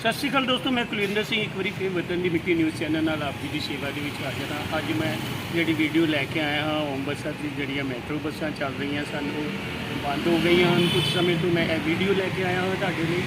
ਸਤਿ ਸ਼੍ਰੀ ਅਕਾਲ ਦੋਸਤੋ, ਮੈਂ ਕੁਲਵਿੰਦਰ ਸਿੰਘ, ਇੱਕ ਵਾਰੀ ਫਿਰ ਵਤਨ ਦੀ ਮਿੱਟੀ ਨਿਊਜ਼ ਚੈਨਲ ਨਾਲ ਆਪ ਜੀ ਦੀ ਸੇਵਾ ਦੇ ਵਿੱਚ ਹਾਜ਼ਰ ਹਾਂ। ਅੱਜ ਮੈਂ ਜਿਹੜੀ ਵੀਡੀਓ ਲੈ ਕੇ ਆਇਆ ਹਾਂ ਅੰਮ੍ਰਿਤਸਰ ਦੀ ਜਿਹੜੀਆਂ ਮੈਟਰੋ ਬੱਸਾਂ ਚੱਲ ਰਹੀਆਂ ਸਨ, ਉਹ ਬੰਦ ਹੋ ਗਈਆਂ ਹਨ। ਕੁਝ ਸਮੇਂ ਤੋਂ ਮੈਂ ਇਹ ਵੀਡੀਓ ਲੈ ਕੇ ਆਇਆ ਹਾਂ ਤੁਹਾਡੇ ਲਈ।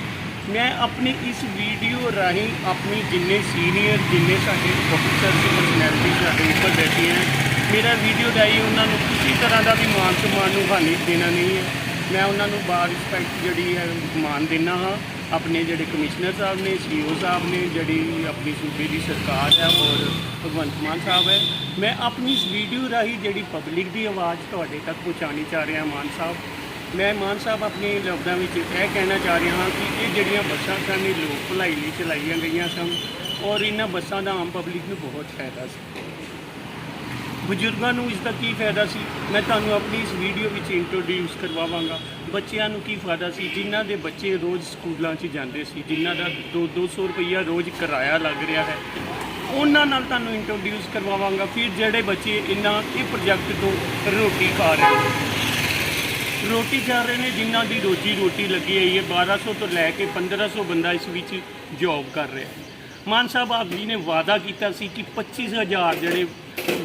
ਮੈਂ ਆਪਣੀ ਇਸ ਵੀਡੀਓ ਰਾਹੀਂ ਆਪਣੀ ਜਿੰਨੇ ਸੀਨੀਅਰ ਜਿੰਨੇ ਸਾਡੇ ਅਫਸਰ ਦੀ ਪਰਸਨੈਲਿਟੀ ਸਾਡੇ ਉੱਪਰ ਬੈਠੇ ਹਨ ਮੇਰਾ ਵੀਡੀਓ ਰਾਹੀਂ ਉਹਨਾਂ ਨੂੰ ਕਿਸੇ ਤਰ੍ਹਾਂ ਦਾ ਵੀ ਮਾਨ ਸਨਮਾਨ ਨੂੰ ਹਾਨੀ ਦੇਣਾ ਨਹੀਂ ਹੈ। ਮੈਂ ਉਹਨਾਂ ਨੂੰ ਬਾਰ ਰਿਸਪੈਕਟ ਜਿਹੜੀ ਹੈ ਮਾਨ ਦਿੰਦਾ ਹਾਂ। ਆਪਣੇ ਜਿਹੜੇ ਕਮਿਸ਼ਨਰ ਸਾਹਿਬ ਨੇ ਸੀਓ ਸਾਹਿਬ ਨੇ, ਜਿਹੜੀ ਆਪਣੀ ਸੂਬੇ ਦੀ ਸਰਕਾਰ ਹੈ ਔਰ ਭਗਵੰਤ ਮਾਨ ਸਾਹਿਬ ਹੈ, ਮੈਂ ਆਪਣੀ ਇਸ ਵੀਡੀਓ ਰਾਹੀਂ ਜਿਹੜੀ ਪਬਲਿਕ ਦੀ ਆਵਾਜ਼ ਤੁਹਾਡੇ ਤੱਕ ਪਹੁੰਚਾਉਣੀ ਚਾਹ ਰਿਹਾ ਮਾਨ ਸਾਹਿਬ। ਮੈਂ ਮਾਨ ਸਾਹਿਬ ਆਪਣੇ ਲਫ਼ਜ਼ਾਂ ਵਿੱਚ ਇਹ ਕਹਿਣਾ ਚਾਹ ਰਿਹਾ ਹਾਂ ਕਿ ਇਹ ਜਿਹੜੀਆਂ ਬੱਸਾਂ ਸਨ, ਇਹ ਲੋਕ ਭਲਾਈ ਲਈ ਚਲਾਈਆਂ ਗਈਆਂ ਸਨ ਔਰ ਇਹਨਾਂ ਬੱਸਾਂ ਦਾ ਆਮ ਪਬਲਿਕ ਨੂੰ ਬਹੁਤ ਫਾਇਦਾ ਸੀ। ਬਜ਼ੁਰਗਾਂ ਨੂੰ ਇਸ ਦਾ ਕੀ ਫਾਇਦਾ ਸੀ? ਮੈਂ ਤੁਹਾਨੂੰ ਆਪਣੀ ਇਸ ਵੀਡੀਓ ਵਿੱਚ ਇੰਟਰੋਡਿਊਸ ਕਰਵਾਵਾਂਗਾ। ਬੱਚਿਆਂ ਨੂੰ ਕੀ ਫਾਇਦਾ ਸੀ? ਜਿਨ੍ਹਾਂ ਦੇ ਬੱਚੇ ਰੋਜ਼ ਸਕੂਲਾਂ 'ਚ ਜਾਂਦੇ ਸੀ, ਜਿਨ੍ਹਾਂ ਦਾ 2-200 ਰੁਪਈਆ ਰੋਜ਼ ਕਿਰਾਇਆ ਲੱਗ ਰਿਹਾ ਹੈ, ਉਹਨਾਂ ਨਾਲ ਤੁਹਾਨੂੰ ਇੰਟਰੋਡਿਊਸ ਕਰਵਾਵਾਂਗਾ। ਫਿਰ ਜਿਹੜੇ ਬੱਚੇ ਇਹਨਾਂ, ਇਹ ਪ੍ਰੋਜੈਕਟ ਤੋਂ ਰੋਟੀ ਖਾ ਰਹੇ ਨੇ। ਰੋਟੀ ਖਾ ਰਹੇ ਨੇ, ਜਿਨ੍ਹਾਂ ਦੀ ਰੋਜੀ ਰੋਟੀ ਲੱਗੀ ਹੋਈ ਹੈ 1200 ਤੋਂ ਲੈ ਕੇ 1500 ਬੰਦਾ ਇਸ ਵਿੱਚ ਜੌਬ ਕਰ ਰਿਹਾ ਹੈ। ਮਾਨ ਸਾਹਿਬ, ਆਪ ਜੀ ਨੇ ਵਾਅਦਾ ਕੀਤਾ ਸੀ ਕਿ 25000 ਜਿਹੜੇ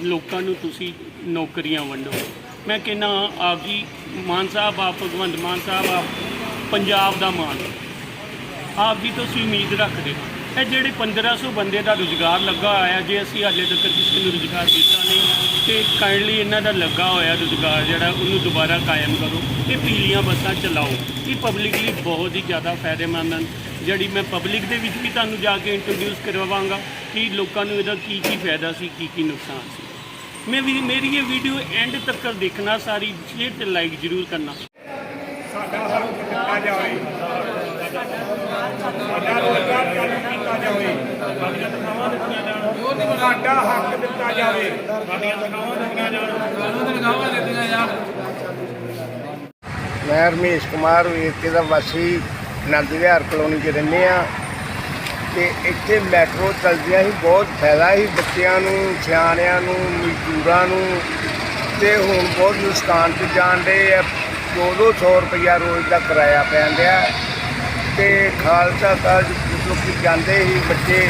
ਲੋਕਾਂ ਨੂੰ ਤੁਸੀਂ ਨੌਕਰੀਆਂ ਵੰਡੋ। ਮੈਂ ਕਹਿੰਦਾ ਆਪ ਜੀ, ਮਾਨ ਸਾਹਿਬ, ਆਪ ਭਗਵੰਤ ਮਾਨ ਸਾਹਿਬ, ਆਪ ਪੰਜਾਬ ਦਾ ਮਾਨ। ਆਪ ਜੀ ਤੋਂ ਉਮੀਦ ਰੱਖਦੇ ਹਾਂ। ਇਹ ਜਿਹੜੇ 1500 ਬੰਦੇ ਦਾ ਰੁਜ਼ਗਾਰ ਲੱਗਾ ਹੋਇਆ, ਜੇ ਅਸੀਂ ਹਾਲੇ ਤੱਕ ਕਿਸੇ ਨੂੰ ਰੁਜ਼ਗਾਰ ਦਿੱਤਾ ਨਹੀਂ, ਤੇ ਕਾਈਂਡਲੀ ਇਹਨਾਂ ਦਾ ਲੱਗਾ ਹੋਇਆ ਰੁਜ਼ਗਾਰ ਜਿਹੜਾ, ਉਹਨੂੰ ਦੁਬਾਰਾ ਕਾਇਮ ਕਰੋ। ਇਹ ਪੀਲੀਆਂ ਬੱਸਾਂ ਚਲਾਓ। ਇਹ ਪਬਲਿਕ ਲਈ ਬਹੁਤ ਹੀ ਜ਼ਿਆਦਾ ਫਾਇਦੇਮੰਦ ਹਨ। ਜਿਹੜੀ ਮੈਂ ਪਬਲਿਕ ਦੇ ਵਿੱਚ ਵੀ ਤੁਹਾਨੂੰ ਜਾ ਕੇ ਇੰਟਰੋਡਿਊਸ ਕਰਵਾਵਾਂਗਾ ਕਿ ਲੋਕਾਂ ਨੂੰ ਇਹਦਾ ਕੀ ਕੀ ਫਾਇਦਾ ਸੀ ਕੀ ਕੀ ਨੁਕਸਾਨ ਸੀ। ਮੈਂ ਵੀ ਮੇਰੀ ਇਹ ਵੀਡੀਓ ਐਂਡ ਤੱਕ ਦੇਖਣਾ ਸਾਰੀ ਸ਼ੇਅਰ ਤੇ ਲਾਈਕ ਜ਼ਰੂਰ ਕਰਨਾ। ਸਾਡਾ ਹੱਕ ਦਿੱਤਾ ਜਾਵੇ। ਸਾਡਾ ਰੋਜ਼ਗਾਰ ਚਾਲੂ ਕੀਤਾ ਜਾਵੇ। ਸਾਡੀਆਂ ਤਨਖਾਹਾਂ ਦਿੱਤੀਆਂ ਜਾਣ ਸਾਡਾ ਹੱਕ ਦਿੱਤਾ ਜਾਵੇ। ਸਾਡੀਆਂ ਤਨਖਾਹਾਂ ਦਿੱਤੀਆਂ ਜਾਣ ਮੈਂ ਰਮੇਸ਼ ਕੁਮਾਰ ਵੇਰਕੇ ਦਾ ਵਾਸੀ ਆਨੰਦ ਵਿਹਾਰ ਕਲੋਨੀ 'ਚ ਰਹਿੰਦੇ ਆ ਤੇ ਇੱਥੇ ਮੈਟਰੋ ਚੱਲਦੀਆਂ ਸੀ ਬਹੁਤ ਫਾਇਦਾ ਸੀ ਬੱਚਿਆਂ ਨੂੰ ਸਿਆਣਿਆਂ ਨੂੰ ਮਜ਼ਦੂਰਾਂ ਨੂੰ। ਤੇ ਹੁਣ ਬਹੁਤ ਨੁਕਸਾਨ 'ਚ ਜਾਣ ਦੇ ਆ 2-200 ਰੁਪਈਆ ਰੋਜ਼ ਦਾ ਕਿਰਾਇਆ ਪੈਣ ਡਿਆ। ਤੇ ਖਾਲਸਾ ਕਾਲਜ ਲੋਕੀ ਜਾਂਦੇ ਸੀ ਬੱਚੇ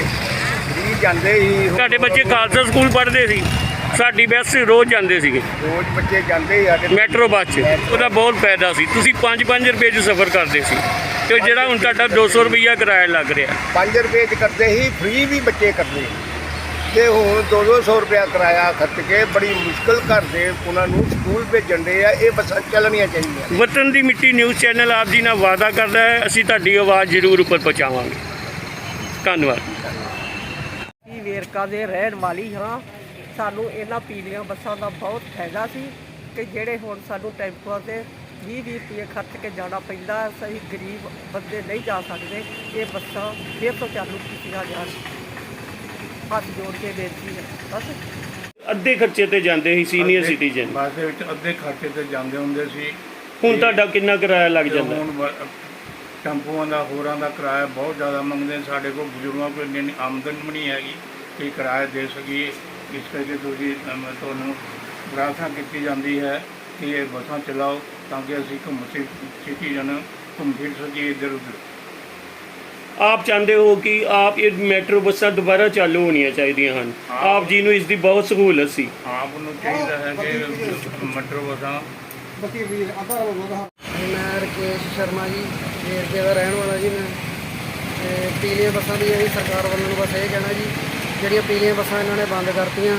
ਫ੍ਰੀ ਜਾਂਦੇ ਸੀ। ਤੁਹਾਡੇ ਬੱਚੇ ਖਾਲਸਾ ਸਕੂਲ ਪੜ੍ਹਦੇ ਸੀ ਸਾਡੀ ਬੱਸ ਰੋਜ਼ ਜਾਂਦੇ ਸੀਗੇ। ਰੋਜ਼ ਬੱਚੇ ਜਾਂਦੇ ਸੀ ਸਾਡੇ ਮੈਟਰੋ ਬੱਸ 'ਚ ਉਹਦਾ ਬਹੁਤ ਫਾਇਦਾ ਸੀ। ਤੁਸੀਂ 5-5 ਰੁਪਏ 'ਚ ਸਫ਼ਰ ਕਰਦੇ ਸੀ। ਤੇ ਜਿਹੜਾ ਹੁਣ ਤੁਹਾਡਾ 200 ਰੁਪਈਆ ਕਿਰਾਇਆ ਲੱਗ ਰਿਹਾ। 5 ਰੁਪਏ ਚ ਕਰਦੇ ਸੀ ਫ੍ਰੀ ਵੀ ਬੱਚੇ ਕਰਦੇ ਤੇ ਹੁਣ 2-200 ਰੁਪਇਆ ਕਿਰਾਇਆ ਖਰਚ ਕੇ ਬੜੀ ਮੁਸ਼ਕਲ ਕਰਦੇ ਉਹਨਾਂ ਨੂੰ ਸਕੂਲ ਭੇਜਣ ਦੇ ਆ ਇਹ ਬੱਸਾਂ ਚੱਲਣੀਆਂ ਚਾਹੀਦੀਆਂ। ਵਤਨ ਦੀ ਮਿੱਟੀ ਨਿਊਜ਼ ਚੈਨਲ ਆਪ ਜੀ ਨਾਲ ਵਾਅਦਾ ਕਰਦਾ ਹੈ ਅਸੀਂ ਤੁਹਾਡੀ ਆਵਾਜ਼ ਜ਼ਰੂਰ ਉੱਪਰ ਪਹੁੰਚਾਵਾਂਗੇ। ਧੰਨਵਾਦ। ਕੀ ਵੇਰਕਾ ਦੇ ਰਹਿਣ ਵਾਲੀ ਹਾਂ ਸਾਨੂੰ ਇਹਨਾਂ ਪੀਲੀਆਂ ਬੱਸਾਂ ਦਾ ਬਹੁਤ ਫਾਇਦਾ ਸੀ ਕਿ ਜਿਹੜੇ ਹੁਣ ਸਾਨੂੰ ਟੈਂਪੂਆਂ ਤੇ 20 20 ਰੁਪਏ ਖਰਚ ਕੇ ਜਾਣਾ ਪੈਂਦਾ ਹੈ। ਸਹੀ ਗਰੀਬ ਬੰਦੇ ਨਹੀਂ ਜਾ ਸਕਦੇ। ਇਹ ਬੱਸਾਂ ਫਿਰ ਤੋਂ ਚਾਲੂ ਕੀਤੀਆਂ ਜਾਣ। ਹੱਥ ਜੋੜ ਕੇ ਬੇਨਤੀ ਹੈ। ਬਸ। ਅੱਧੇ ਖਰਚੇ ਤੇ ਜਾਂਦੇ ਸੀ ਸੀਨੀਅਰ ਅੱਧੇ- ਸਿਟੀਜ਼ਨ ਬੱਸ ਦੇ ਵਿੱਚ ਅੱਧੇ ਖਰਚੇ ਤੇ ਜਾਂਦੇ ਹੁੰਦੇ ਸੀ। ਹੁਣ ਤੁਹਾਡਾ ਕਿੰਨਾ ਕਿਰਾਇਆ ਲੱਗ ਤੇ ਜਾਂਦਾ? ਹੁਣ ਬ- ਟੈਂਪੂਆਂ ਦਾ ਹੋਰਾਂ ਦਾ ਕਿਰਾਇਆ ਬਹੁਤ ਜ਼ਿਆਦਾ ਮੰਗਦੇ। ਨੇ। ਸਾਡੇ ਕੋਲ ਬਜ਼ੁਰਗਾਂ ਕੋਲ ਇੰਨੀ ਆਮਦਨ ਵੀ ਨਹੀਂ ਹੈਗੀ ਕਿ ਕਿਰਾਇਆ ਦੇ ਸਕੀਏ। ਇਸ ਕਰਕੇ ਤੁਸੀਂ ਅਮ, ਤੁਹਾਨੂੰ ਪ੍ਰਾਰਥਨਾ ਕੀਤੀ ਜਾਂਦੀ ਹੈ ਕਿ ਇਹ ਬੱਸਾਂ ਚਲਾਓ। ਤਾਂ ਕਿ ਅਸੀਂ ਘੁੰਮ ਸਿਟੀਜ਼ਨ ਘੁੰਮ ਫਿਰ ਸਕੀਏ ਇੱਧਰ ਉੱਧਰ। ਆਪ ਚਾਹੁੰਦੇ ਹੋ ਕਿ ਆਪ ਇਹ ਮੈਟਰੋ ਬੱਸਾਂ ਦੁਬਾਰਾ ਚਾਲੂ ਹੋਣੀਆਂ ਚਾਹੀਦੀਆਂ ਹਨ? ਆਪ ਜੀ ਨੂੰ ਇਸ ਦੀ ਬਹੁਤ ਸਹੂਲਤ ਸੀ। ਆਪ ਨੂੰ ਚਾਹੀਦਾ ਹੈ ਕਿ ਮਟਰ ਬੱਸਾਂ। ਮੈਂ ਰਕੇਸ਼ ਸ਼ਰਮਾ ਜੀ ਵੇਰਕੇ ਦਾ ਰਹਿਣ ਵਾਲਾ ਜੀ ਮੈਂ। ਤੇ ਪੀਲੀਆਂ ਬੱਸਾਂ ਦੀ ਜਿਹੜੀ ਸਰਕਾਰ ਵੱਲੋਂ ਬਸ ਇਹ ਕਹਿਣਾ ਜੀ ਜਿਹੜੀਆਂ ਪੀਲੀਆਂ ਬੱਸਾਂ ਇਹਨਾਂ ਨੇ ਬੰਦ ਕਰਤੀਆਂ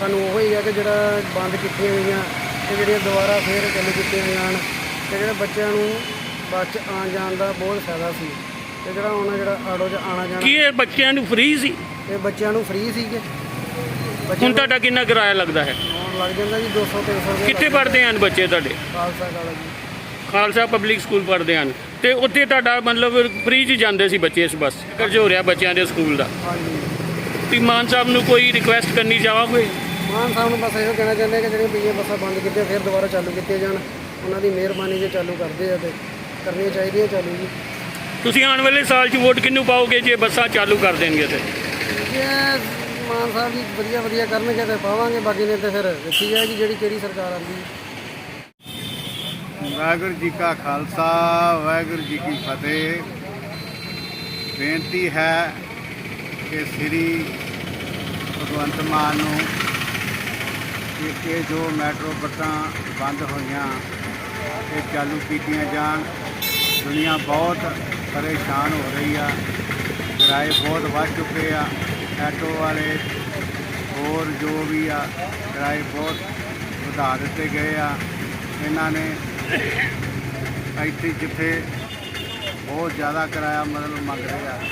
ਸਾਨੂੰ ਉਹ ਹੀ ਹੈ ਕਿ ਜਿਹੜਾ ਬੰਦ ਕੀਤੀਆਂ ਹੋਈਆਂ ਤੇ ਜਿਹੜੀਆਂ ਦੁਬਾਰਾ ਫੇਰ ਚਾਲੂ ਕੀਤੀਆਂ ਜਾਣ ਤੇ ਜਿਹੜੇ ਬੱਚਿਆਂ ਨੂੰ ਬੱਸ 'ਚ ਆਉਣ ਜਾਣ ਦਾ ਬਹੁਤ ਫਾਇਦਾ ਸੀ ਤੇ ਜਿਹੜਾ ਉਹਨਾਂ ਜਿਹੜਾ ਆਟੋ 'ਚ ਆਣਾ ਕੀ ਜਾਣਾ ਇਹ ਬੱਚਿਆਂ ਨੂੰ ਫ੍ਰੀ ਸੀ? ਤੇ ਬੱਚਿਆਂ ਨੂੰ ਫ੍ਰੀ ਸੀਗੇ। ਹੁਣ ਨੂੰ ਤੁਹਾਡਾ ਕਿੰਨਾ ਕਿਰਾਇਆ ਲੱਗਦਾ ਹੈ? ਆਉਣ ਲੱਗ ਜਾਂਦਾ ਜੀ 200 300 ਰੁਪਏ ਕਿੱਥੇ ਪੜ੍ਹਦੇ ਹਨ ਬੱਚੇ ਤੁਹਾਡੇ? ਖਾਲਸਾ ਕਾਲਜ ਜੀ ਖਾਲਸਾ ਪਬਲਿਕ ਸਕੂਲ ਪੜ੍ਹਦੇ ਹਨ। ਤੇ ਉੱਥੇ ਤੁਹਾਡਾ ਮਤਲਬ ਫ੍ਰੀ 'ਚ ਜਾਂਦੇ ਸੀ ਬੱਚੇ ਇਸ ਬੱਸ ਕਰਜ ਹੋ ਰਿਹਾ ਬੱਚਿਆਂ ਦੇ ਸਕੂਲ ਦਾ? ਹਾਂਜੀ। ਤੇ ਮਾਨ ਸਾਹਿਬ ਨੂੰ ਕੋਈ ਰਿਕੁਐਸਟ ਕਰਨੀ ਚਾਹੋਗੇ? ਮਾਨ ਸਾਹਿਬ ਨੂੰ ਬਸ ਇਹੋ ਕਹਿਣਾ ਚਾਹੁੰਦੇ ਕਿ ਜਿਹੜੀਆਂ ਪੀਲੀਆਂ ਬੱਸਾਂ ਬੰਦ ਕੀਤੀਆਂ ਫਿਰ ਦੁਬਾਰਾ ਚਾਲੂ ਕੀਤੀਆਂ ਜਾਣ। ਉਹਨਾਂ ਦੀ ਮਿਹਰਬਾਨੀ ਜੇ ਚਾਲੂ ਕਰਦੇ ਆ ਤੇ ਕਰਨੀਆਂ ਚਾਹੀਦੀਆਂ ਚਾਲੂ ਜੀ। ਤੁਸੀਂ ਆਉਣ ਵਾਲੇ ਸਾਲ 'ਚ ਵੋਟ ਕਿਹਨੂੰ ਪਾਓਗੇ ਜੇ ਬੱਸਾਂ ਚਾਲੂ ਕਰ ਦੇਣਗੇ ਤੇ? ਜੇ ਮਾਨ ਸਾਹਿਬ ਜੀ ਵਧੀਆ ਵਧੀਆ ਕਰਨਗੇ ਤੇ ਪਾਵਾਂਗੇ ਬਾਕੀ ਨੇ ਤੇ ਫਿਰ ਵੇਖੀ ਜਾਏਗੀ ਜਿਹੜੀ ਕਿਹੜੀ ਸਰਕਾਰ ਆਉਂਦੀ ਹੈ। ਵਾਹਿਗੁਰੂ ਜੀ ਕਾ ਖਾਲਸਾ ਵਾਹਿਗੁਰੂ ਜੀ ਕੀ ਫਤਿਹ। ਬੇਨਤੀ ਹੈ ਕਿ ਸ੍ਰੀ ਭਗਵੰਤ ਮਾਨ ਨੂੰ ਕਿ ਇਹ ਜੋ ਮੈਟਰੋ ਬੱਸਾਂ ਬੰਦ ਹੋਈਆਂ, ਇਹ ਚਾਲੂ ਕੀਤੀਆਂ ਜਾਣ। ਦੁਨੀਆ ਬਹੁਤ ਪਰੇਸ਼ਾਨ ਹੋ ਰਹੀ ਆ। ਕਿਰਾਏ ਬਹੁਤ ਵੱਧ ਚੁੱਕੇ ਆ। ਆਟੋ ਵਾਲੇ ਹੋਰ ਜੋ ਵੀ ਆ, ਕਿਰਾਏ ਬਹੁਤ ਵਧਾ ਦਿੱਤੇ ਗਏ ਆ। ਇਹਨਾਂ ਨੇ ਇੱਥੇ ਜਿੱਥੇ ਬਹੁਤ ਜ਼ਿਆਦਾ ਕਿਰਾਇਆ ਮਤਲਬ ਮੰਗ ਰਹੇ ਆ।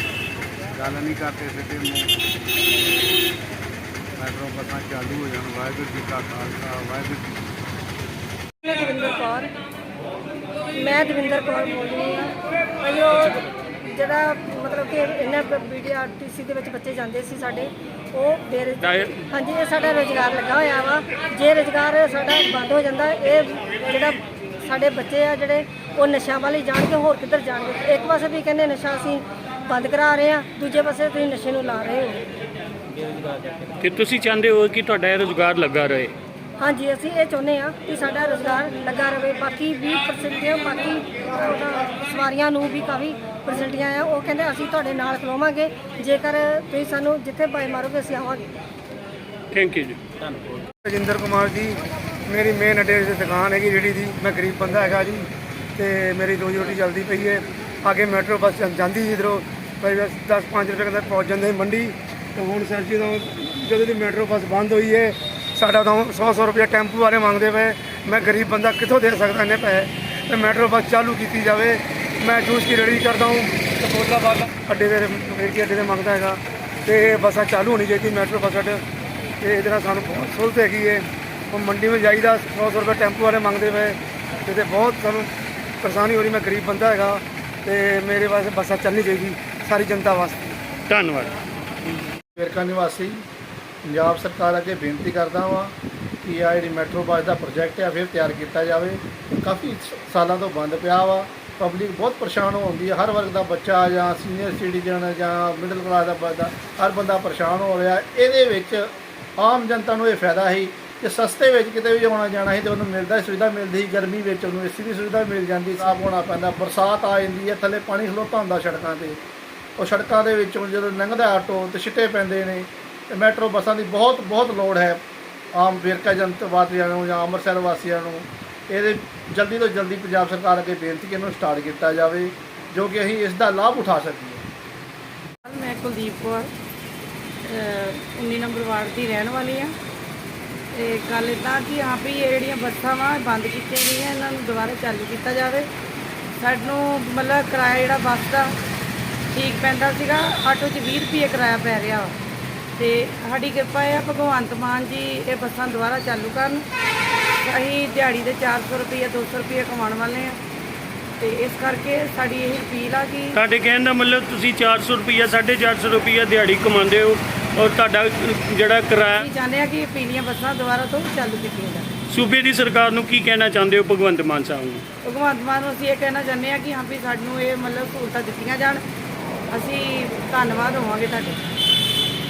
ਗੱਲ ਨਹੀਂ ਕਰਦੇ ਸਿੱਧੇ ਮੂੰਹ। ਮੈਟਰੋ ਬੱਸਾਂ ਚਾਲੂ ਹੋ ਜਾਣ ਵਾਹਿਗੁਰੂ ਜੀ ਕਾ ਖਾਲਸਾ ਵਾਹਿਗੁਰੂ ਜੀ। ਮੈਂ ਦਵਿੰਦਰ ਕੌਰ। ਮੈਂ ਦਵਿੰਦਰ ਕੌਰ ਬੋਲ ਰਹੀ ਹਾਂ ਜਿਹੜਾ ਮਤਲਬ ਕਿ ਇਹਨਾਂ ਬੀਡੀਆਰਟੀਸੀ ਦੇ ਵਿੱਚ ਬੱਚੇ ਜਾਂਦੇ ਸੀ ਸਾਡੇ ਉਹ ਬੇਰੁਜ਼ਗਾਰ ਹਾਂਜੀ ਇਹ ਸਾਡਾ ਰੋਜ਼ਗਾਰ ਲੱਗਾ ਹੋਇਆ ਵਾ। ਜੇ ਰੋਜ਼ਗਾਰ ਸਾਡਾ ਬੰਦ ਹੋ ਜਾਂਦਾ ਇਹ ਜਿਹੜਾ ਸਾਡੇ ਬੱਚੇ ਆ ਜਿਹੜੇ ਉਹ ਨਸ਼ਿਆਂ ਵਾਲੇ ਜਾਣਗੇ ਹੋਰ ਕਿੱਧਰ ਜਾਣਗੇ। ਇੱਕ ਪਾਸੇ ਵੀ ਕਹਿੰਦੇ ਨਸ਼ਾ ਅਸੀਂ ਬੰਦ ਕਰਾ ਰਹੇ ਆ ਦੂਜੇ ਪਾਸੇ ਤੁਸੀਂ ਨਸ਼ੇ ਨੂੰ ਲਾ ਰਹੇ ਹੋ। ਤੇ ਤੁਸੀਂ ਚਾਹੁੰਦੇ ਹੋ ਕਿ ਤੁਹਾਡਾ ਇਹ ਰੋਜ਼ਗਾਰ ਲੱਗਾ ਰਹੇ? ਹਾਂਜੀ ਅਸੀਂ ਇਹ ਚਾਹੁੰਦੇ ਆ ਕਿ ਸਾਡਾ ਰੋਜ਼ਗਾਰ ਲੱਗਾ ਰਵੇ ਬਾਕੀ 20% ਬਾਕੀ ਸਵਾਰੀਆਂ ਨੂੰ ਵੀ ਕਾਫੀ ਫੈਸਿਲਿਟੀਆਂ ਆ। ਉਹ ਕਹਿੰਦੇ ਅਸੀਂ ਤੁਹਾਡੇ ਨਾਲ ਖਲੋਵਾਂਗੇ। ਜੇਕਰ ਤੁਸੀਂ ਸਾਨੂੰ ਜਿੱਥੇ ਬਾਈ ਮਾਰੋਗੇ ਅਸੀਂ ਆਵਾਂਗੇ। ਥੈਂਕ ਯੂ ਜੀ। ਰਜਿੰਦਰ ਕੁਮਾਰ ਜੀ ਮੇਰੀ ਮੇਨ ਅੱਡੇ ਦੀ ਦੁਕਾਨ ਹੈਗੀ ਜਿਹੜੀ ਦੀ। ਮੈਂ ਗਰੀਬ ਬੰਦਾ ਹੈਗਾ ਜੀ ਤੇ ਮੇਰੀ ਰੋਜੀ ਰੋਟੀ ਚੱਲਦੀ ਪਈ ਹੈ। ਅੱਗੇ ਮੈਟਰੋ ਬੱਸ ਜਾਂ- ਜਾਂਦੀ ਸੀ ਇਧਰੋਂ। ਭਾਈ 10 5 ਰੁਪਏ ਕਹਿੰਦਾ ਪਹੁੰਚ ਜਾਂਦੇ ਸੀ ਮੰਡੀ। ਤੇ ਹੁਣ ਸਰ ਜੀ ਤੋਂ ਜਦੋਂ ਦੀ ਮੈਟਰੋ ਬੱਸ ਬੰਦ ਹੋਈ ਹੈ ਸਾਡਾ ਤਾਂ 100 100 ਰੁਪਏ ਟੈਂਪੂ ਵਾਲੇ ਮੰਗਦੇ ਪਏ। ਮੈਂ ਗਰੀਬ ਬੰਦਾ ਕਿੱਥੋਂ ਦੇ ਸਕਦਾ ਇੰਨੇ ਪੈਸੇ? ਤੇ ਮੈਟਰੋ ਬੱਸ ਚਾਲੂ ਕੀਤੀ ਜਾਵੇ। ਮੈਂ ਜੂਸ ਦੀ ਰੇਹੜੀ ਕਰਦਾ ਹਾਂ। ਤੇ ਬੋਤਲਾਂ ਬਾਲਾ ਅੱਡੇ ਦੇ ਰੇਹੜੀ ਅੱਡੇ ਤੇ ਮੰਗਦਾ ਹੈਗਾ। ਤੇ ਇਹ ਬੱਸਾਂ ਚਾਲੂ ਹੋਣੀ ਚਾਹੀਦੀ ਮੈਟਰੋ ਬੱਸ ਅੱਡੇ। ਤੇ ਇਹਦੇ ਨਾਲ ਸਾਨੂੰ ਬਹੁਤ ਸਹੂਲਤ ਹੈਗੀ ਹੈ ਉਹ ਮੰਡੀ ਵਿੱਚ ਜਾਈਦਾ 100 100 ਰੁਪਏ ਟੈਂਪੂ ਵਾਲੇ ਮੰਗਦੇ ਪਏ। ਤੇ ਤੇ ਬਹੁਤ ਸਾਨੂੰ ਪਰੇਸ਼ਾਨੀ ਹੋ ਰਹੀ। ਮੈਂ ਗਰੀਬ ਬੰਦਾ ਹੈਗਾ। ਤੇ ਮੇਰੇ ਵਾਸਤੇ ਬੱਸਾਂ ਚੱਲਣੀ ਚਾਹੀਦੀ। ਸਾਰੀ ਜਨਤਾ ਵਾਸਤੇ। ਧੰਨਵਾਦ। ਵੇਰਕਾ ਨਿਵਾਸੀ, ਪੰਜਾਬ ਸਰਕਾਰ ਅੱਗੇ ਬੇਨਤੀ ਕਰਦਾ ਹਾਂ ਕਿ ਆ ਜਿਹੜੀ ਮੈਟਰੋ ਬੱਸ ਦਾ ਪ੍ਰੋਜੈਕਟ ਆ, ਫਿਰ ਤਿਆਰ ਕੀਤਾ ਜਾਵੇ। ਕਾਫੀ ਸ- ਸਾਲਾਂ ਤੋਂ ਬੰਦ ਪਿਆ ਵਾ। ਪਬਲਿਕ ਬਹੁਤ ਪਰੇਸ਼ਾਨ ਹੁੰਦੀ ਹੈ ਹਰ ਵਰਗ ਦਾ ਬੱਚਾ ਜਾਂ ਸੀਨੀਅਰ ਸਿਟੀਜ਼ਨ ਜਾਂ ਮਿਡਲ ਕਲਾਸ ਦਾ ਬੰਦਾ ਹਰ ਬੰਦਾ ਪਰੇਸ਼ਾਨ ਹੋ ਰਿਹਾ। ਇਹਦੇ ਵਿੱਚ ਆਮ ਜਨਤਾ ਨੂੰ ਇਹ ਫਾਇਦਾ ਹੈ ਕਿ ਸਸਤੇ ਵਿੱਚ ਕਿਤੇ ਵੀ ਆਉਣਾ ਜਾਣਾ ਸੀ ਤੇ ਉਹਨੂੰ ਮਿਲਦਾ ਸੁਵਿਧਾ ਮਿਲਦੀ ਸੀ। ਗਰਮੀ ਵਿੱਚ ਉਹਨੂੰ ਏਸੀ ਦੀ ਸੁਵਿਧਾ ਮਿਲ ਜਾਂਦੀ ਸਾਫ਼ ਹੋਣਾ ਪੈਂਦਾ। ਬਰਸਾਤ ਆ ਜਾਂਦੀ ਹੈ। ਥੱਲੇ ਪਾਣੀ ਖਲੋਤਾ ਹੁੰਦਾ ਸੜਕਾਂ ਤੇ। ਉਹ ਸੜਕਾਂ ਦੇ ਵਿੱਚੋਂ ਜਦੋਂ ਲੰਘਦਾ ਆਟੋ ਤੇ ਛਿੱਟੇ ਪੈਂਦੇ ਨੇ, ਤੇ ਮੈਟਰੋ ਬੱਸਾਂ ਦੀ ਬਹੁਤ ਬਹੁਤ ਲੋੜ ਹੈ ਆਮ ਵੇਰਕਾ ਜਨਤਾ ਵਾਸੀਆਂ ਨੂੰ ਜਾਂ ਅੰਮ੍ਰਿਤਸਰ ਵਾਸੀਆਂ ਨੂੰ। ਇਹਦੇ ਜਲਦੀ ਤੋਂ ਜਲਦੀ ਪੰਜਾਬ ਸਰਕਾਰ ਅੱਗੇ ਬੇਨਤੀ ਕਿ ਇਹਨੂੰ ਸਟਾਰਟ ਕੀਤਾ ਜਾਵੇ, ਜੋ ਕਿ ਅਸੀਂ ਇਸ ਦਾ ਲਾਭ ਉਠਾ ਸਕੀਏ। ਮੈਂ ਕੁਲਦੀਪ ਕੌਰ, ਅਹ 19 ਨੰਬਰ ਵਾਰਡ ਦੀ ਰਹਿਣ ਵਾਲੀ ਆ ਤੇ ਗੱਲ ਇਦਾਂ ਕਿ ਹਾਂ ਵੀ ਇਹ ਜਿਹੜੀਆਂ ਬੱਸਾਂ ਵਾ ਬੰਦ ਕੀਤੀਆਂ ਗਈਆਂ, ਇਹਨਾਂ ਨੂੰ ਦੁਬਾਰਾ ਚਾਲੂ ਕੀਤਾ ਜਾਵੇ। ਸਾਨੂੰ ਮਤਲਬ ਕਿਰਾਇਆ ਜਿਹੜਾ ਬੱਸ ਦਾ ਠੀਕ ਪੈਂਦਾ ਸੀਗਾ ਆਟੋ 'ਚ 20 ਰੁਪਏ ਕਿਰਾਇਆ ਪੈ ਰਿਹਾ ਤੇ ਸਾਡੀ ਕਿਰਪਾ ਆ ਭਗਵੰਤ ਮਾਨ ਜੀ ਇਹ ਬੱਸਾਂ ਦੁਬਾਰਾ ਚਾਲੂ ਕਰਨ। ਅਸੀਂ ਦਿਹਾੜੀ ਦੇ 400 ਰੁਪਏ 200 ਰੁਪਏ ਕਮਾਉਣ ਵਾਲੇ ਆ। ਤੇ ਇਸ ਕਰਕੇ ਸਾਡੀ ਇਹ ਅਪੀਲ ਆ ਕਿ ਤੁਹਾਡੇ ਕਹਿਣ ਦਾ ਮਤਲਬ ਤੁਸੀਂ 400 ਰੁਪਈਆ 450 ਰੁਪਈਆ ਦਿਹਾੜੀ ਕਮਾਉਂਦੇ ਹੋ ਔਰ ਤੁਹਾਡਾ ਜਿਹੜਾ ਕਿਰਾਇਆ ਅਸੀਂ ਚਾਹੁੰਦੇ ਆ ਕਿ ਪੀਲੀਆਂ ਬੱਸਾਂ ਦੁਬਾਰਾ ਤੋਂ ਚਾਲੂ ਕੀਤੀਆਂ ਜਾਣ। ਸੂਬੇ ਦੀ ਸਰਕਾਰ ਨੂੰ ਕੀ ਕਹਿਣਾ ਚਾਹੁੰਦੇ ਹੋ ਭਗਵੰਤ ਮਾਨ ਸਾਹਿਬ ਨੂੰ? ਭਗਵੰਤ ਮਾਨ ਨੂੰ ਅਸੀਂ ਇਹ ਕਹਿਣਾ ਚਾਹੁੰਦੇ ਆ ਕਿ ਹਾਂ ਵੀ ਸਾਨੂੰ ਇਹ ਮਤਲਬ ਸਹੂਲਤਾਂ ਦਿੱਤੀਆਂ ਜਾਣ। ਅਸੀਂ ਧੰਨਵਾਦ ਹੋਵਾਂਗੇ ਤੁਹਾਡੇ।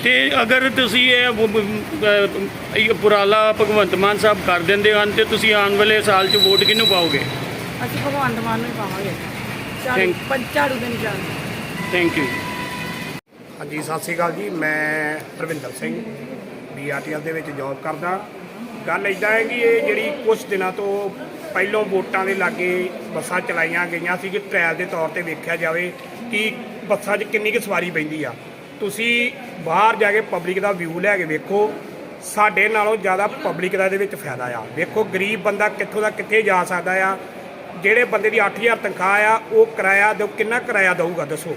ਤੇ ਅਗਰ ਤੁਸੀਂ ਇਹ ਵ- ਵ- ਅਹ ਇਹ ਉਪਰਾਲਾ ਭਗਵੰਤ ਮਾਨ ਸਾਹਿਬ ਕਰ ਦਿੰਦੇ ਹਨ ਤੇ ਤੁਸੀਂ ਆਉਣ ਵਾਲੇ ਸਾਲ 'ਚ ਵੋਟ ਕਿਹਨੂੰ ਪਾਓਗੇ? ਅਸੀਂ ਭਗਵੰਤ ਮਾਨ ਨੂੰ ਹੀ ਪਾਵਾਂਗੇ। ਝਾੜੂ Thank- ਪੰਜ ਝਾੜੂ ਦੇ ਨਿਸ਼ਾਨ ਥੈਂਕ ਯੂ ਹਾਂਜੀ ਸਤਿ ਸ਼੍ਰੀ ਅਕਾਲ ਜੀ। ਮੈਂ ਰਵਿੰਦਰ ਸਿੰਘ ਬੀਆਰਟੀਐਲ ਦੇ ਵਿੱਚ ਜੌਬ ਕਰਦਾ। ਗੱਲ ਇਦਾਂ ਹੈ ਕਿ ਇਹ ਜਿਹੜੀ ਕੁਝ ਦਿਨਾਂ ਤੋਂ ਪਹਿਲੋਂ ਵੋਟਾਂ ਦੇ ਲਾਗੇ ਬੱਸਾਂ ਚਲਾਈਆਂ ਗਈਆਂ ਸੀ ਕਿ ਟ੍ਰਾਇਲ ਦੇ ਤੌਰ ਤੇ ਵੇਖਿਆ ਜਾਵੇ ਕਿ ਬੱਸਾਂ 'ਚ ਕਿੰਨੀ ਕੁ ਸਵਾਰੀ ਪੈਂਦੀ ਆ। ਤੁਸੀਂ ਬਾਹਰ ਜਾ ਕੇ ਪਬਲਿਕ ਦਾ ਵਿਊ ਲੈ ਕੇ ਵੇਖੋ, ਸਾਡੇ ਨਾਲੋਂ ਜ਼ਿਆਦਾ ਪਬਲਿਕ ਦਾ ਇਹਦੇ ਵਿੱਚ ਫਾਇਦਾ ਆ। ਵੇਖੋ, ਗਰੀਬ ਬੰਦਾ ਕਿੱਥੋਂ ਦਾ ਕਿੱਥੇ ਜਾ ਸਕਦਾ ਆ, ਜਿਹੜੇ ਬੰਦੇ ਦੀ 8000 ਤਨਖਾਹ ਆ, ਉਹ ਕਿਰਾਇਆ ਦਿਓ, ਕਿੰਨਾ ਕਿਰਾਇਆ ਦਊਗਾ ਦੱਸੋ?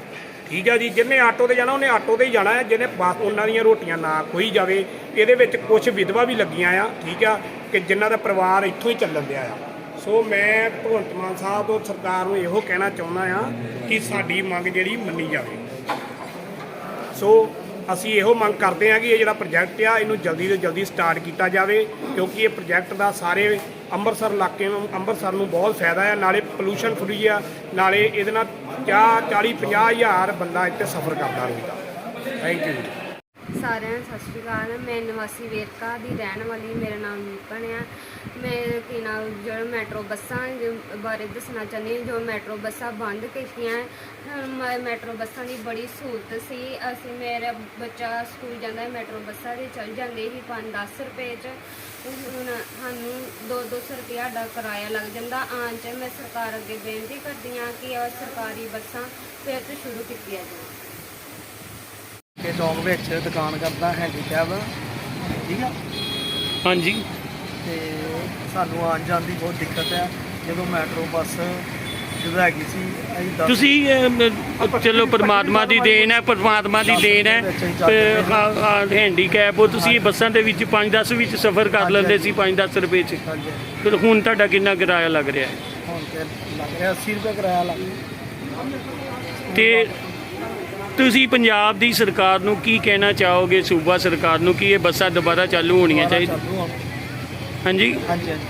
ਠੀਕ ਆ ਜੀ ਜਿਹਨੇ ਆਟੋ ਤੇ ਜਾਣਾ, ਉਹਨੇ ਆਟੋ ਤੇ ਹੀ ਜਾਣਾ ਹੈ, ਜਿਹਨੇ ਬੱਸ, ਉਹਨਾਂ ਦੀਆਂ ਰੋਟੀਆਂ ਨਾ ਖੋਈ ਜਾਵੇ। ਇਹਦੇ ਵਿੱਚ ਕੁਝ ਵਿਧਵਾ ਵੀ ਲੱਗੀਆਂ ਆ, ਠੀਕ ਆ, ਕਿ ਜਿਨ੍ਹਾਂ ਦਾ ਪਰਿਵਾਰ ਇੱਥੋਂ ਹੀ ਚੱਲਣ ਦਿਆ ਆ। ਸੋ ਮੈਂ ਭਗਵੰਤ ਮਾਨ ਸਾਹਿਬ ਤੋਂ ਸਰਕਾਰ ਨੂੰ ਇਹੋ ਕਹਿਣਾ ਚਾਹੁੰਦਾ ਆ ਕਿ ਸਾਡੀ ਮੰਗ ਜਿਹੜੀ ਮੰਨੀ ਜਾਵੇ। ਸੋ ਅਸੀਂ ਇਹੋ ਮੰਗ ਕਰਦੇ ਹਾਂ ਕਿ ਇਹ ਜਿਹੜਾ ਪ੍ਰੋਜੈਕਟ ਆ, ਇਹਨੂੰ ਜਲਦੀ ਤੋਂ ਜਲਦੀ ਸਟਾਰਟ ਕੀਤਾ ਜਾਵੇ ਕਿਉਂਕਿ ਇਹ ਪ੍ਰੋਜੈਕਟ ਦਾ ਸਾਰੇ ਅੰਮ੍ਰਿਤਸਰ ਇਲਾਕੇ ਨੂੰ, ਅੰਮ੍ਰਿਤਸਰ ਨੂੰ ਬਹੁਤ ਫਾਇਦਾ ਆ ਨਾਲੇ ਪੋਲੂਸ਼ਨ ਫਰੀ ਆ, ਨਾਲੇ ਇਹਦੇ ਨਾਲ 40 50 ਹਜ਼ਾਰ ਬੰਦਾ ਇੱਥੇ ਸਫ਼ਰ ਕਰਦਾ ਰਹੇਗਾ। ਥੈਂਕ ਯੂ ਸਾਰਿਆਂ ਨੂੰ ਸਤਿ ਸ਼੍ਰੀ ਅਕਾਲ। ਮੈਂ ਨਿਵਾਸੀ ਵੇਰਕਾ ਦੀ ਰਹਿਣ ਵਾਲੀ ਮੇਰਾ ਨਾਮ ਨੀਪਨ ਆ। ਮੈਂ ਕੀ ਨਾਮ ਜਿਹੜਾ ਮੈਟਰੋ ਬੱਸਾਂ ਬਾਰੇ ਦੱਸਣਾ ਚਾਹੁੰਦੀ ਜੋ ਮੈਟਰੋ ਬੱਸਾਂ ਬੰਦ ਕੀਤੀਆਂ। ਮ- ਮੈਟਰੋ ਬੱਸਾਂ ਦੀ ਬੜੀ ਸਹੂਲਤ ਸੀ। ਅਸੀਂ ਮੇਰਾ ਬੱਚਾ ਸਕੂਲ ਜਾਂਦਾ ਮੈਟਰੋ ਬੱਸਾਂ ਦੇ ਚੱਲ ਜਾਂਦੇ ਸੀ 5-10 ਰੁਪਏ ਚ। ਹੁਣ ਸਾਨੂੰ 2-200 ਰੁਪਏ ਸਾਡਾ ਕਿਰਾਇਆ ਲੱਗ ਜਾਂਦਾ। ਆਉਣ ਚ ਮੈਂ ਸਰਕਾਰ ਅੱਗੇ ਬੇਨਤੀ ਕਰਦੀ ਹਾਂ ਕਿ ਸਰਕਾਰੀ ਬੱਸਾਂ ਫਿਰ ਤੋਂ ਸ਼ੁਰੂ ਕੀਤੀਆਂ ਜਾਣ। ਕੇ ਚੌਂਕ ਵਿੱਚ ਦੁਕਾਨ ਕਰਦਾ ਹੈਂਡੀਕੈਪ ਠੀਕ ਆ? ਹਾਂਜੀ। ਤੇ ਸਾਨੂੰ ਆਉਣ ਜਾਣ ਦੀ ਬਹੁਤ ਦਿੱਕਤ ਹੈ। ਜਦੋਂ ਮੈਟਰੋ ਬੱਸ ਜਦੋਂ ਹੈਗੀ ਸੀ ਅਸੀਂ ਦਸ- ਤੁਸੀਂ ਅਮ, ਚਲੋ ਪਰਮਾਤਮਾ ਦੀ ਦੇਣ ਹੈ ਪਰਮਾਤਮਾ ਦੀ ਦੇਣ ਹੈ। ਹੈਂਡੀਕੈਪ ਉਹ ਤੁਸੀਂ ਬੱਸਾਂ ਦੇ ਵਿੱਚ 5-10 ਵਿੱਚ ਸਫ਼ਰ ਕਰ ਲੈਂਦੇ ਸੀ 5-10 ਰੁਪਏ 'ਚ। ਹਾਂਜੀ ਫਿਰ ਹੁਣ ਤੁਹਾਡਾ ਕਿੰਨਾ ਕਿਰਾਇਆ ਲੱਗ ਰਿਹਾ ਹੈ? ਹੁਣ ਤੇ ਲੱਗ ਰਿਹਾ 80 ਰੁਪਏ ਕਿਰਾਇਆ ਲੱਗ ਰਿਹਾ। ਤੇ ਤੁਸੀਂ ਪੰਜਾਬ ਦੀ ਸਰਕਾਰ ਨੂੰ ਕੀ ਕਹਿਣਾ ਚਾਹੋਗੇ? ਸੂਬਾ ਸਰਕਾਰ ਨੂੰ ਕਿ ਇਹ ਬੱਸਾਂ ਦੁਬਾਰਾ ਚਾਲੂ ਹੋਣੀਆਂ ਚਾਹੀਦੀਆਂ। ਹਾਂਜੀ। ਹਾਂਜੀ ਹਾਂਜੀ।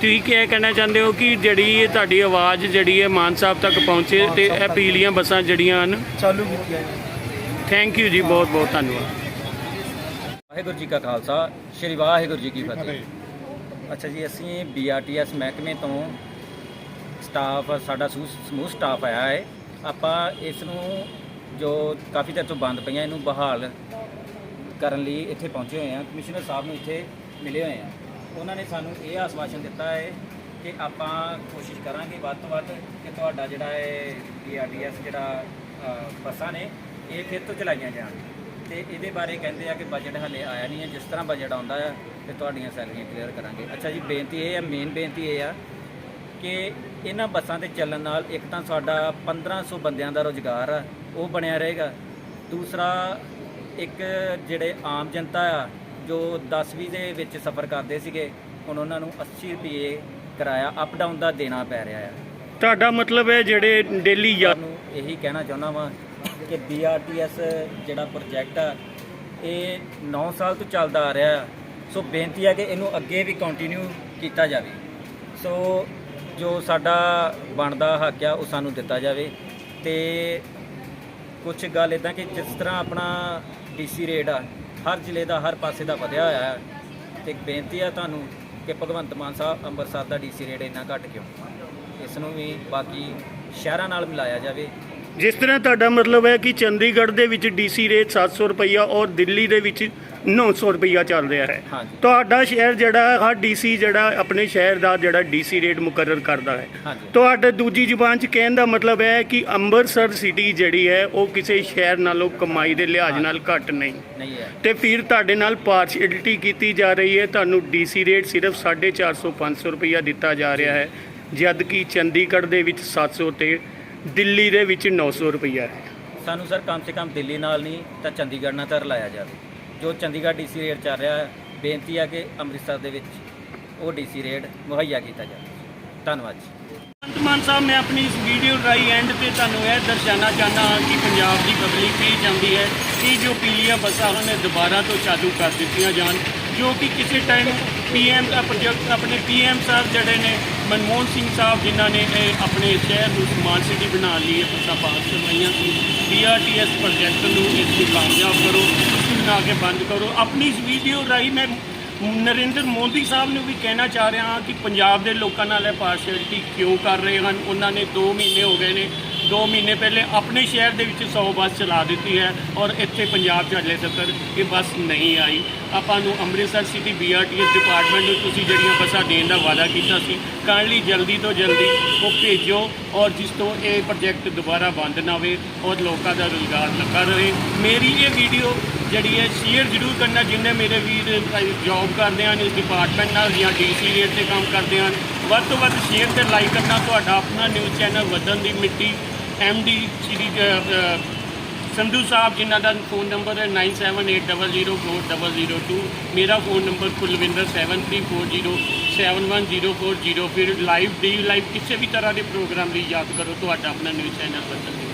ਤੁਸੀਂ ਕੀ ਕਹਿਣਾ ਚਾਹੁੰਦੇ ਹੋ ਕਿ ਜਿਹੜੀ ਇਹ ਤੁਹਾਡੀ ਆਵਾਜ਼ ਜਿਹੜੀ ਹੈ ਮਾਨ ਸਾਹਿਬ ਤੱਕ ਪਹੁੰਚੇ ਤੇ ਇਹ ਪੀਲੀਆਂ ਬੱਸਾਂ ਜਿਹੜੀਆਂ ਹਨ? ਚਾਲੂ ਕੀਤੀ ਹੈ ਥੈਂਕ ਯੂ ਜੀ ਬਹੁਤ ਬਹੁਤ ਧੰਨਵਾਦ। ਵਾਹਿਗੁਰੂ ਜੀ ਕਾ ਖਾਲਸਾ ਸ੍ਰੀ ਵਾਹਿਗੁਰੂ ਜੀ ਕੀ ਫਤਿਹ। ਅੱਛਾ ਜੀ ਅਸੀਂ ਬੀਆਰਟੀਐਸ ਮਹਿਕਮੇ ਤੋਂ ਸਟਾਫ ਸਾਡਾ ਸਮੂਹ ਸਟਾਫ ਆਇਆ ਹੈ। ਆਪਾਂ ਇਸ ਨੂੰ ਜੋ ਕਾਫੀ ਚਿਰ ਤੋਂ ਬੰਦ ਪਈਆਂ, ਇਹਨੂੰ ਬਹਾਲ ਕਰਨ ਲਈ ਇੱਥੇ ਪਹੁੰਚੇ ਹੋਏ ਹਾਂ। ਕਮਿਸ਼ਨਰ ਸਾਹਿਬ ਨੂੰ ਇੱਥੇ ਮਿਲੇ ਹੋਏ ਆ ਉਹਨਾਂ ਨੇ ਸਾਨੂੰ ਇਹ ਆਸ਼ਵਾਸਨ ਦਿੱਤਾ ਹੈ ਕਿ ਆਪਾਂ ਕੋਸ਼ਿਸ਼ ਕਰਾਂਗੇ ਵੱਧ ਤੋਂ ਵੱਧ ਕਿ ਤੁਹਾਡਾ ਜਿਹੜਾ ਹੈ ਬੀਆਰਟੀਐਸ ਜਿਹੜਾ ਬੱਸਾਂ ਨੇ, ਇਹ ਫਿਰ ਤੋਂ ਚਲਾਈਆਂ ਜਾਣ। ਤੇ ਇਹਦੇ ਬਾਰੇ ਕਹਿੰਦੇ ਆ ਕਿ ਬਜਟ ਹਲੇ ਆਇਆ ਨਹੀਂ ਹੈ। ਜਿਸ ਤਰ੍ਹਾਂ ਬਜਟ ਆਉਂਦਾ ਹੈ, ਤੇ ਤੁਹਾਡੀਆਂ ਸੈਲਰੀਆਂ ਕਲੀਅਰ ਕਰਾਂਗੇ। ਅੱਛਾ ਜੀ, ਬੇਨਤੀ ਇਹ ਹੈ ਮੇਨ ਬੇਨਤੀ ਇਹ ਆ ਕਿ ਇਹਨਾਂ ਬੱਸਾਂ 'ਤੇ ਚੱਲਣ ਨਾਲ ਇੱਕ ਤਾਂ ਸਾਡਾ 1500 ਬੰਦਿਆਂ ਦਾ ਰੋਜ਼ਗਾਰ ਆ। ਉਹ ਬਣਿਆ ਰਹੇਗਾ। ਦੂਸਰਾ ਇੱਕ ਜਿਹੜੇ ਆਮ ਜਨਤਾ ਆ ਜੋ 10ਵੀਂ ਦੇ ਵਿੱਚ ਸਫ਼ਰ ਕਰਦੇ ਸੀਗੇ ਹੁਣ ਉਹਨਾਂ ਨੂੰ 80 ਰੁਪਏ ਕਿਰਾਇਆ ਅਪ ਡਾਊਨ ਦਾ ਦੇਣਾ ਪੈ ਰਿਹਾ ਆ। ਤੁਹਾਡਾ ਮਤਲਬ ਹੈ ਜਿਹੜੇ ਡੇਲੀ ਯਾ ਨੂੰ ਇਹੀ ਕਹਿਣਾ ਚਾਹੁੰਦਾ ਵਾਂ ਕਿ ਬੀਆਰਟੀਐਸ ਜਿਹੜਾ ਪ੍ਰੋਜੈਕਟ ਆ ਇਹ 9 ਸਾਲ ਤੋਂ ਚੱਲਦਾ ਆ ਰਿਹਾ ਆ। ਸੋ ਬੇਨਤੀ ਹੈ ਕਿ ਇਹਨੂੰ ਅੱਗੇ ਵੀ ਕੰਟੀਨਿਊ ਕੀਤਾ ਜਾਵੇ। ਸੋ ਜੋ ਸਾਡਾ ਬਣਦਾ ਹੱਕ ਆ ਉਹ ਸਾਨੂੰ ਦਿੱਤਾ ਜਾਵੇ। ਤੇ ਕੁਝ ਗੱਲ ਇਦਾਂ ਕਿ ਜਿਸ ਤਰ੍ਹਾਂ ਆਪਣਾ ਡੀਸੀ ਰੇਟ ਆ, ਹਰ ਜ਼ਿਲ੍ਹੇ ਦਾ, ਹਰ ਪਾਸੇ ਦਾ ਵਧਿਆ ਹੋਇਆ ਹੈ ਤੇ ਬੇਨਤੀ ਆ ਤੁਹਾਨੂੰ ਕਿ ਭਗਵੰਤ ਮਾਨ ਸਾਹਿਬ ਅੰਮ੍ਰਿਤਸਰ ਦਾ ਡੀਸੀ ਰੇਟ ਇੰਨਾ ਘੱਟ ਕਿਉਂ? ਇਸ ਨੂੰ ਵੀ ਬਾਕੀ ਸ਼ਹਿਰਾਂ ਨਾਲ ਮਿਲਾਇਆ ਜਾਵੇ। ਜਿਸ ਤਰ੍ਹਾਂ ਤੁਹਾਡਾ ਮਤਲਬ ਹੈ ਕਿ ਚੰਡੀਗੜ੍ਹ ਦੇ ਵਿੱਚ ਡੀਸੀ ਰੇਟ 700 ਰੁਪਈਆ ਔਰ ਦਿੱਲੀ ਦੇ ਵਿੱਚ 900 ਰੁਪਈਆ ਚੱਲ ਰਿਹਾ ਹੈ। ਹਾਂਜੀ। ਤੁਹਾਡਾ ਸ਼ਹਿਰ ਜਿਹੜਾ ਹਰ ਡੀਸੀ ਜਿਹੜਾ ਆਪਣੇ ਸ਼ਹਿਰ ਦਾ ਜਿਹੜਾ ਡੀਸੀ ਰੇਟ ਮੁਕਰਰ ਕਰਦਾ ਹੈ। ਹਾਂਜੀ। ਤੁਹਾਡੇ ਦੂਜੀ ਜ਼ੁਬਾਨ 'ਚ ਕਹਿਣ ਦਾ ਮਤਲਬ ਹੈ ਕਿ ਅੰਮ੍ਰਿਤਸਰ ਸਿਟੀ ਜਿਹੜੀ ਹੈ ਉਹ ਕਿਸੇ ਸ਼ਹਿਰ ਨਾਲੋਂ ਕਮਾਈ ਦੇ ਲਿਹਾਜ਼ ਨਾਲ ਘੱਟ ਨਹੀਂ। ਨਹੀਂ ਹੈ। ਤੇ ਫਿਰ ਤੁਹਾਡੇ ਨਾਲ ਪਾਰਸ਼ੈਲਿਟੀ ਕੀਤੀ ਜਾ ਰਹੀ ਹੈ। ਤੁਹਾਨੂੰ ਡੀਸੀ ਰੇਟ ਸਿਰਫ 450 500 ਰੁਪਈਆ ਦਿੱਤਾ ਜਾ ਰਿਹਾ ਹੈ। ਜਦ ਕਿ ਚੰਡੀਗੜ੍ਹ ਦੇ ਵਿੱਚ 700 ਤੇ ਦਿੱਲੀ ਦੇ ਵਿੱਚ 900 ਰੁਪਈਆ ਹੈ। ਸਾਨੂੰ ਸਰ ਕਮ ਸੇ ਕਮ ਦਿੱਲੀ ਨਾਲ ਨਹੀਂ ਤਾਂ ਚੰਡੀਗੜ੍ਹ ਨਾਲ ਤਾਂ ਰਲਾਇਆ ਜਾਵੇ। ਜੋ ਚੰਡੀਗੜ੍ਹ ਡੀਸੀ ਰੇਟ ਚੱਲ ਰਿਹਾ ਹੈ ਬੇਨਤੀ ਹੈ ਕਿ ਅੰਮ੍ਰਿਤਸਰ ਦੇ ਵਿੱਚ ਉਹ ਡੀਸੀ ਰੇਟ ਮੁਹੱਈਆ ਕੀਤਾ ਜਾਵੇ। ਧੰਨਵਾਦ ਜੀ। ਭਗਵੰਤ ਮਾਨ ਸਾਹਿਬ, ਮੈਂ ਆਪਣੀ ਇਸ ਵੀਡੀਓ ਰਾਈ ਐਂਡ ਤੇ ਤੁਹਾਨੂੰ ਇਹ ਦਰਸਾਉਣਾ ਚਾਹੁੰਦਾ ਹਾਂ ਕਿ ਪੰਜਾਬ ਦੀ ਪਬਲਿਕ ਕੀ ਚਾਹੁੰਦੀ ਹੈ, ਕਿ ਜੋ ਪੀਲੀਆਂ ਬੱਸਾਂ ਹਨ, ਇਹ ਦੁਬਾਰਾ ਤੋਂ ਚਾਲੂ ਕਰ ਦਿੱਤੀਆਂ ਜਾਣ, ਜੋ ਕਿ ਕਿਸੇ ਟਾਈਮ ਪੀਐਮ ਪ੍ਰੋਜੈਕਟ ਆਪਣੇ ਪੀਐਮ ਸਾਹਿਬ ਜਿਹੜੇ ਨੇ, ਮਨਮੋਹਨ ਸਿੰਘ ਸਾਹਿਬ ਜਿਨ੍ਹਾਂ ਨੇ ਇਹ ਆਪਣੇ ਸ਼ਹਿਰ ਨੂੰ ਸਮਾਰਟ ਸਿਟੀ ਬਣਾਉਣ ਲਈ ਇਹ ਬੱਸਾਂ ਪਾਸ ਕਰਵਾਈਆਂ ਸੀ ਬੀਆਰਟੀਐਸ ਪ੍ਰੋਜੈਕਟ ਨੂੰ ਇਸ ਨੂੰ ਕਾਮਯਾਬ ਕਰੋ। ਬਣਾ ਕੇ ਬੰਦ ਕਰੋ। ਆਪਣੀ ਇਸ ਵੀਡੀਓ ਰਾਹੀਂ ਮੈਂ ਨਰਿੰਦਰ ਮੋਦੀ ਸਾਹਿਬ ਨੂੰ ਵੀ ਕਹਿਣਾ ਚਾਹ ਰਿਹਾ ਹਾਂ ਕਿ ਪੰਜਾਬ ਦੇ ਲੋਕਾਂ ਨਾਲ ਇਹ ਪਾਰਸ਼ੈਲਿਟੀ ਕਿਉਂ ਕਰ ਰਹੇ ਹਨ? ਉਹਨਾਂ ਨੇ 2 ਮਹੀਨੇ ਹੋ ਗਏ ਨੇ। 2 ਮਹੀਨੇ ਪਹਿਲੇ ਆਪਣੇ ਸ਼ਹਿਰ ਦੇ ਵਿੱਚ 100 ਬੱਸ ਚਲਾ ਦਿੱਤੀ ਹੈ ਔਰ ਇੱਥੇ ਪੰਜਾਬ 'ਚ ਹਲੇ ਤੱਕ ਇਹ ਬੱਸ ਨਹੀਂ ਆਈ। ਆਪਾਂ ਨੂੰ ਅੰਮ੍ਰਿਤਸਰ ਸਿਟੀ ਬੀਆਰਟੀਐਸ ਡਿਪਾਰਟਮੈਂਟ ਨੂੰ ਤੁਸੀਂ ਜਿਹੜੀਆਂ ਬੱਸਾਂ ਦੇਣ ਦਾ ਵਾਅਦਾ ਕੀਤਾ ਸੀ ਕਾਈਂਡਲੀ ਜਲਦੀ ਤੋਂ ਜਲਦੀ ਉਹ ਭੇਜੋ ਔਰ ਜਿਸ ਤੋਂ ਇਹ ਪ੍ਰੋਜੈਕਟ ਦੁਬਾਰਾ ਬੰਦ ਨਾ ਹੋਵੇ ਔਰ ਲੋਕਾਂ ਦਾ ਰੁਜ਼ਗਾਰ ਲੱਗਾ ਰਹੇ। ਮੇਰੀ ਇਹ ਵੀਡੀਓ ਜਿਹੜੀ ਹੈ, ਸ਼ੇਅਰ ਜ਼ਰੂਰ ਕਰਨਾ, ਜਿੰਨੇ ਮੇਰੇ ਵੀਰ ਜੌਬ ਕਰਦੇ ਹਨ, ਇਸ ਡਿਪਾਰਟਮੈਂਟ ਨਾਲ ਜਾਂ ਡੀਸੀ ਰੇਟ ਤੇ ਕੰਮ ਕਰਦੇ ਹਨ। ਵੱਧ ਤੋਂ ਵੱਧ ਸ਼ੇਅਰ ਤੇ ਲਾਈਕ ਕਰਨਾ, ਤੁਹਾਡਾ ਆਪਣਾ ਨਿਊਜ਼ ਚੈਨਲ ਵਧਣ ਦੀ ਮਿੱਟੀ। ਡੀ ਸ਼੍ਰੀ ਸੰਧੂ ਸਾਹਿਬ, ਜਿਨ੍ਹਾਂ ਦਾ ਫੋਨ ਨੰਬਰ ਹੈ 9780040002 ਮੇਰਾ ਫੋਨ ਨੰਬਰ ਕੁਲਵਿੰਦਰ 7340710400 ਫਿਰ ਲਾਈਵ ਡੀ ਲਾਈਵ ਕਿਸੇ ਵੀ ਤਰ੍ਹਾਂ ਦੇ ਪ੍ਰੋਗਰਾਮ ਲਈ ਯਾਦ ਕਰੋ, ਤੁਹਾਡਾ ਆਪਣਾ ਨਿਊਜ਼ ਚੈਨਲ ਵਤਨ ਦੀ